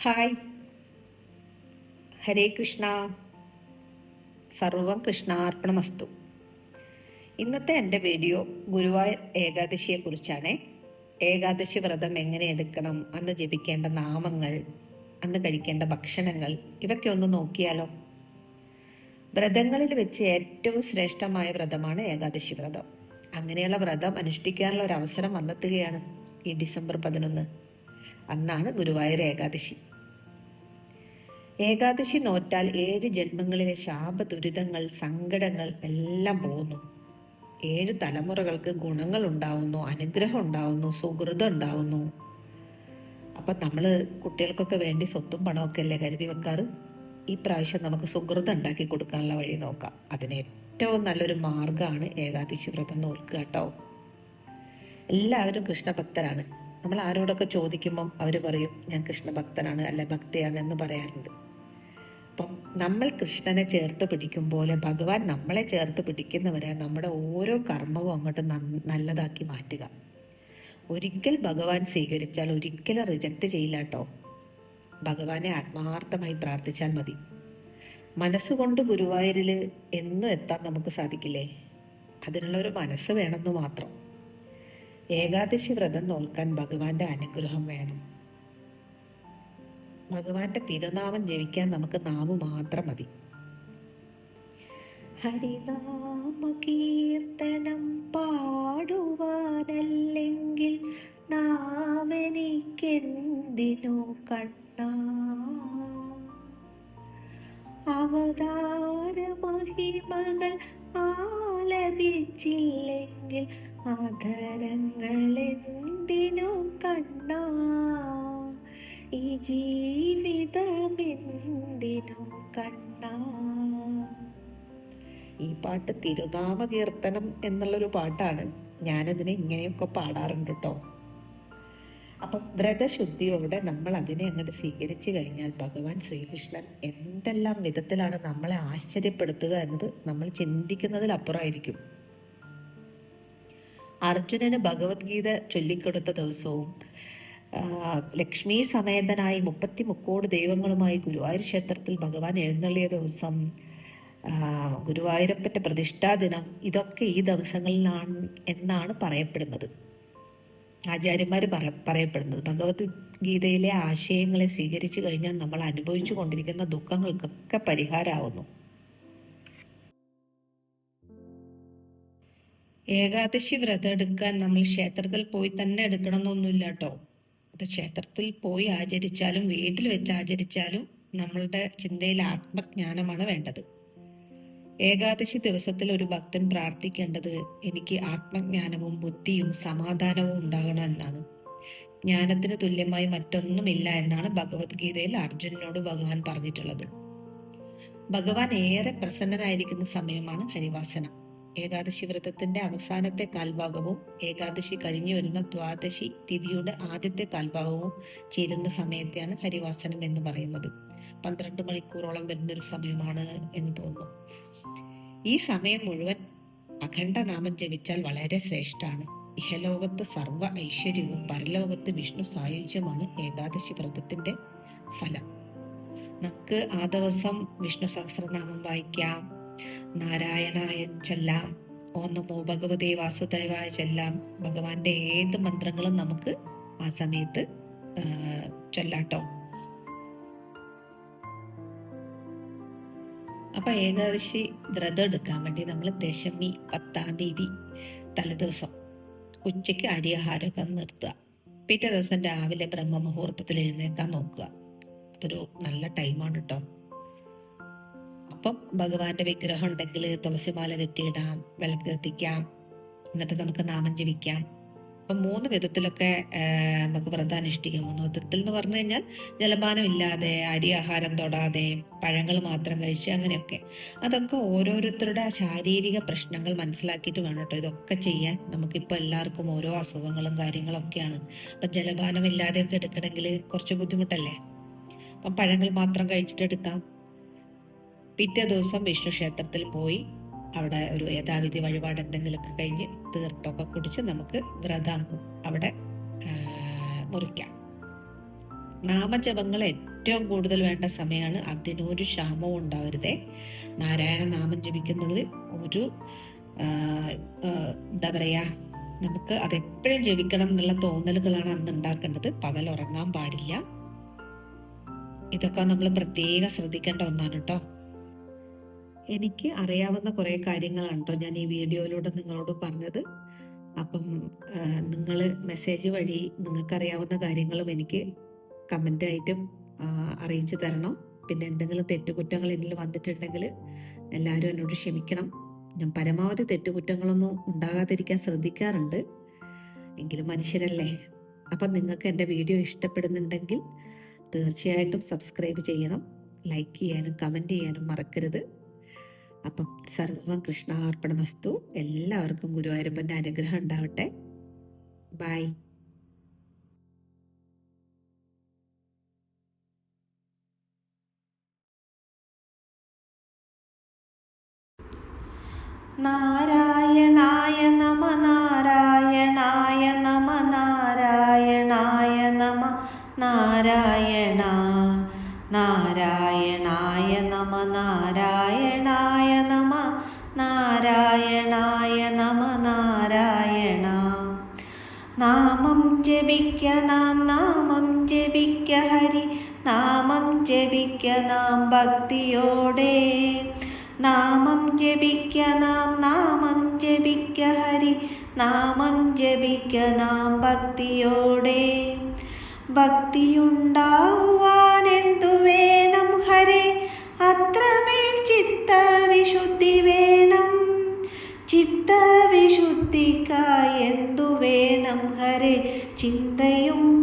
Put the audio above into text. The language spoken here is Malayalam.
ഹായ്. ഹരേ കൃഷ്ണ. സർവം കൃഷ്ണാർപ്പണമസ്തു ഇന്നത്തെ എന്റെ വീഡിയോ ഗുരുവായ ഏകാദശിയെ കുറിച്ചാണ്. ഏകാദശി വ്രതം എങ്ങനെ എടുക്കണം അന്ന് ജപിക്കേണ്ട നാമങ്ങൾ അന്ന് കഴിക്കേണ്ട ഭക്ഷണങ്ങൾ ഇവയൊക്കെ ഒന്ന് നോക്കിയാലോ? വ്രതങ്ങളിൽ വെച്ച് ഏറ്റവും ശ്രേഷ്ഠമായ വ്രതമാണ് ഏകാദശി വ്രതം. അങ്ങനെയുള്ള വ്രതം അനുഷ്ഠിക്കാനുള്ള ഒരു അവസരം വന്നെത്തുകയാണ് ഈ ഡിസംബർ പതിനൊന്ന്. അന്നാണ് ഗുരുവായൂർ ഏകാദശി. ഏകാദശി നോറ്റാൽ ഏഴ് ജന്മങ്ങളിലെ ശാപ ദുരിതങ്ങൾ സങ്കടങ്ങൾ എല്ലാം പോകുന്നു. ഏഴ് തലമുറകൾക്ക് ഗുണങ്ങൾ ഉണ്ടാവുന്നു അനുഗ്രഹം ഉണ്ടാവുന്നു സുഹൃതം ഉണ്ടാവുന്നു. അപ്പൊ നമ്മൾ കുട്ടികൾക്കൊക്കെ വേണ്ടി സ്വത്തും പണമൊക്കെ അല്ലേ കരുതി വെക്കാറ്? ഈ പ്രാവശ്യം നമുക്ക് സുഹൃതം ഉണ്ടാക്കി കൊടുക്കാനുള്ള വഴി നോക്കാം. അതിന് ഏറ്റവും നല്ലൊരു മാർഗമാണ് ഏകാദശി വ്രതം നോക്കുക കേട്ടോ. എല്ലാവരും കൃഷ്ണഭക്തരാണ്. നമ്മൾ ആരോടൊക്കെ ചോദിക്കുമ്പം അവർ പറയും ഞാൻ കൃഷ്ണഭക്തനാണ് അല്ല ഭക്തയാണ് എന്ന് പറയാറുണ്ട്. അപ്പം നമ്മൾ കൃഷ്ണനെ ചേർത്ത് പിടിക്കും പോലെ ഭഗവാൻ നമ്മളെ ചേർത്ത് പിടിക്കുന്നവരെ നമ്മുടെ ഓരോ കർമ്മവും അങ്ങോട്ട് നല്ലതാക്കി മാറ്റുക. ഒരിക്കൽ ഭഗവാൻ സ്വീകരിച്ചാൽ ഒരിക്കലും റിജക്റ്റ് ചെയ്യില്ല കേട്ടോ ഭഗവാനെ ആത്മാർത്ഥമായി പ്രാർത്ഥിച്ചാൽ മതി. മനസ്സുകൊണ്ട് ഗുരുവായൂരിൽ എന്നും എത്താൻ നമുക്ക് സാധിക്കില്ലേ? അതിനുള്ള ഒരു മനസ്സ് വേണമെന്ന് മാത്രം. ഏകാദശി വ്രതം നോൽക്കാൻ ഭഗവാന്റെ അനുഗ്രഹം വേണം. ഭഗവാന്റെ തിരുനാമം ജപിക്കാൻ നമുക്ക് നാവ് മാത്രം മതി. ഹരിനാമ കീർത്തനം പാടുവാനല്ലെങ്കിൽ നാമെനിക്കെന്തിനു കണ്ണ? അവതാര മഹിമകൾ ആലപിച്ചില്ലെങ്കിൽ ആദരങ്ങൾ എന്തിനു കണ്ണാ? ഈ ജീവിതമെന്തിനു കണ്ണാ? ഈ പാട്ട് തിരുനാമ കീർത്തനം എന്നുള്ളൊരു പാട്ടാണ് ഞാനതിനെ ഇങ്ങനെയൊക്കെ പാടാറുണ്ട് കേട്ടോ അപ്പം വ്രതശുദ്ധിയോടെ നമ്മൾ അതിനെ അങ്ങോട്ട് സ്വീകരിച്ചു കഴിഞ്ഞാൽ ഭഗവാൻ ശ്രീകൃഷ്ണൻ എന്തെല്ലാം വിധത്തിലാണ് നമ്മളെ ആശ്ചര്യപ്പെടുത്തുക എന്നത് നമ്മൾ ചിന്തിക്കുന്നതിലപ്പുറമായിരിക്കും. അർജുനന് ഭഗവത്ഗീത ചൊല്ലിക്കൊടുത്ത ദിവസവും ലക്ഷ്മി സമേതനായി മുപ്പത്തി മുക്കോട് ദൈവങ്ങളുമായി ഗുരുവായൂർ ക്ഷേത്രത്തിൽ ഭഗവാൻ എഴുന്നള്ളിയ ദിവസം ഗുരുവായൂരപ്പന്റെ പ്രതിഷ്ഠാ ദിനം ഇതൊക്കെ ഈ ദിവസങ്ങളിലാണ് എന്നാണ് പറയപ്പെടുന്നത്. ആചാര്യന്മാർ പറ പറയപ്പെടുന്നത്. ഭഗവത്ഗീതയിലെ ആശയങ്ങളെ സ്വീകരിച്ചു കഴിഞ്ഞാൽ നമ്മൾ അനുഭവിച്ചു കൊണ്ടിരിക്കുന്ന ദുഃഖങ്ങൾക്കൊക്കെ പരിഹാരമാവുന്നു ഏകാദശി വ്രതം എടുക്കാൻ നമ്മൾ ക്ഷേത്രത്തിൽ പോയി തന്നെ എടുക്കണമെന്നൊന്നുമില്ല കേട്ടോ. അത് ക്ഷേത്രത്തിൽ പോയി ആചരിച്ചാലും വീട്ടിൽ വെച്ച് ആചരിച്ചാലും നമ്മളുടെ ചിന്തയിൽ ആത്മജ്ഞാനമാണ് വേണ്ടത്. ഏകാദശി ദിവസത്തിൽ ഒരു ഭക്തൻ പ്രാർത്ഥിക്കേണ്ടത് എനിക്ക് ആത്മജ്ഞാനവും ബുദ്ധിയും സമാധാനവും ഉണ്ടാകണം എന്നാണ്. ജ്ഞാനത്തിന് തുല്യമായി മറ്റൊന്നുമില്ല എന്നാണ് ഭഗവത്ഗീതയിൽ അർജുനനോട് ഭഗവാൻ പറഞ്ഞിട്ടുള്ളത്. ഭഗവാൻ ഏറെ പ്രസന്നനായിരിക്കുന്ന സമയമാണ് ഹരിവാസനം. ഏകാദശി വ്രതത്തിന്റെ അവസാനത്തെ കാൽഭാഗവും ഏകാദശി കഴിഞ്ഞു വരുന്ന ദ്വാദശി തിഥിയുടെ ആദ്യത്തെ കാൽഭാഗവും ചേരുന്ന സമയത്തെയാണ് ഹരിവാസനം എന്ന് പറയുന്നത്. പന്ത്രണ്ട് മണിക്കൂറോളം വരുന്ന ഒരു സമയമാണ് എന്ന് തോന്നുന്നു. ഈ സമയം മുഴുവൻ അഖണ്ഡനാമം ജപിച്ചാൽ വളരെ ശ്രേഷ്ഠാണ്. ഇഹലോകത്ത് സർവ ഐശ്വര്യവും പരലോകത്ത് വിഷ്ണു സായുജ്യമാണ് ഏകാദശി വ്രതത്തിന്റെ ഫലം. നമുക്ക് ആ ദിവസം വിഷ്ണു സഹസ്രനാമം വായിക്കാം. നാരായണായ ചെല്ലാം. ഓ നമോ ഭഗവതേ വാസുദേവായ ചെല്ലാം. ഭഗവാന്റെ ഏത് മന്ത്രങ്ങളും നമുക്ക് ആ സമയത്ത് ചൊല്ലാട്ടോ. അപ്പൊ ഏകാദശി വ്രതം എടുക്കാൻ വേണ്ടി നമ്മൾ ദശമി പത്താം തീയതി തലേദിവസം ഉച്ചയ്ക്ക് അരിയാഹാരമൊക്കെ നിർത്തുക. പിറ്റേ ദിവസം രാവിലെ ബ്രഹ്മ മുഹൂർത്തത്തിൽ എഴുന്നേക്കാൻ നോക്കുക. അതൊരു നല്ല ടൈമാണ് കേട്ടോ അപ്പം ഭഗവാന്റെ വിഗ്രഹം ഉണ്ടെങ്കിൽ തുളസിമാല കെട്ടിയിടാം വിളക്ക് കത്തിക്കാം എന്നിട്ട് നമുക്ക് നാമം ജപിക്കാം. അപ്പം മൂന്ന് വിധത്തിലൊക്കെ നമുക്ക് വ്രതം അനുഷ്ഠിക്കാം. മൂന്ന് വിധത്തിൽ എന്ന് പറഞ്ഞു കഴിഞ്ഞാൽ ജലപാനം ഇല്ലാതെ അരി ആഹാരം തൊടാതെ പഴങ്ങൾ മാത്രം കഴിച്ച് അങ്ങനെയൊക്കെ. അതൊക്കെ ഓരോരുത്തരുടെ ശാരീരിക പ്രശ്നങ്ങൾ മനസ്സിലാക്കിയിട്ട് വേണം കേട്ടോ. ഇതൊക്കെ ചെയ്യാൻ നമുക്കിപ്പോൾ എല്ലാവർക്കും ഓരോ അസുഖങ്ങളും കാര്യങ്ങളൊക്കെയാണ് അപ്പം ജലപാനം ഇല്ലാതെയൊക്കെ എടുക്കണമെങ്കിൽ കുറച്ച് ബുദ്ധിമുട്ടല്ലേ? അപ്പം പഴങ്ങൾ മാത്രം കഴിച്ചിട്ട് എടുക്കാം. പിറ്റേ ദിവസം വിഷ്ണു ക്ഷേത്രത്തിൽ പോയി അവിടെ ഒരു യഥാവിധി വഴിപാട് എന്തെങ്കിലുമൊക്കെ കഴിഞ്ഞ് തീർത്തൊക്കെ കുടിച്ച് നമുക്ക് വ്രതം അവിടെ മുറിക്കാം. നാമജപങ്ങൾ ഏറ്റവും കൂടുതൽ വേണ്ട സമയമാണ്. അതിനൊരു ക്ഷാമവും ഉണ്ടാവരുതേ. നാരായണ നാമം ജപിക്കുന്നത് ഒരു എന്താ പറയാ നമുക്ക് അതെപ്പോഴും ജപിക്കണം എന്നുള്ള തോന്നലുകളാണ് അന്ന് ഉണ്ടാക്കേണ്ടത്. പകൽ ഉറങ്ങാൻ പാടില്ല. ഇതൊക്കെ നമ്മൾ പ്രത്യേകം ശ്രദ്ധിക്കേണ്ട ഒന്നാണ് കേട്ടോ. എനിക്ക് അറിയാവുന്ന കുറേ കാര്യങ്ങളാണ് കേട്ടോ ഞാൻ ഈ വീഡിയോയിലൂടെ നിങ്ങളോട് പറഞ്ഞത്? അപ്പം നിങ്ങൾ മെസ്സേജ് വഴി നിങ്ങൾക്കറിയാവുന്ന കാര്യങ്ങളും എനിക്ക് കമന്റ് ആയിട്ടും അറിയിച്ചു തരണം. പിന്നെ എന്തെങ്കിലും തെറ്റുകുറ്റങ്ങൾ എന്നിൽ വന്നിട്ടുണ്ടെങ്കിൽ എല്ലാവരും എന്നോട് ക്ഷമിക്കണം. ഞാൻ പരമാവധി തെറ്റുകുറ്റങ്ങളൊന്നും ഉണ്ടാകാതിരിക്കാൻ ശ്രദ്ധിക്കാറുണ്ട്. എങ്കിലും മനുഷ്യരല്ലേ. അപ്പം നിങ്ങൾക്ക് എന്റെ വീഡിയോ ഇഷ്ടപ്പെടുന്നുണ്ടെങ്കിൽ തീർച്ചയായിട്ടും സബ്സ്ക്രൈബ് ചെയ്യണം. ലൈക്ക് ചെയ്യാനും കമന്റ് ചെയ്യാനും മറക്കരുത്. അപ്പം സർവം കൃഷ്ണാർപ്പണമസ്തു. എല്ലാവർക്കും ഗുരുവായൂരപ്പന്റെ അനുഗ്രഹം ഉണ്ടാവട്ടെ. ബൈ നാരായണായ നാരായണായ നാരായണായ നാരായണ നാരായണായ നമ നാരായണായ നമ നാരായണായ നമ നാരായണ. നാമം ജപിക്ക നാം നാമം ജപിക്ക ഹരി നാമം ജപിക്ക നാം ഭക്തിയോടെ. നാമം ജപിക്ക നാം നാമം ജപിക്ക ഹരി നാമം ജപിക്ക നാം ഭക്തിയോടെ. ഭക്തിയുണ്ടാവുവാൻ എന്തു വേണം ഹരേ? അത്രമേൽ ചിത്തവിശുദ്ധി വേണം. ചിത്തവിശുദ്ധിക്കായി എന്തു വേണം ഹരേ? ചിന്തയും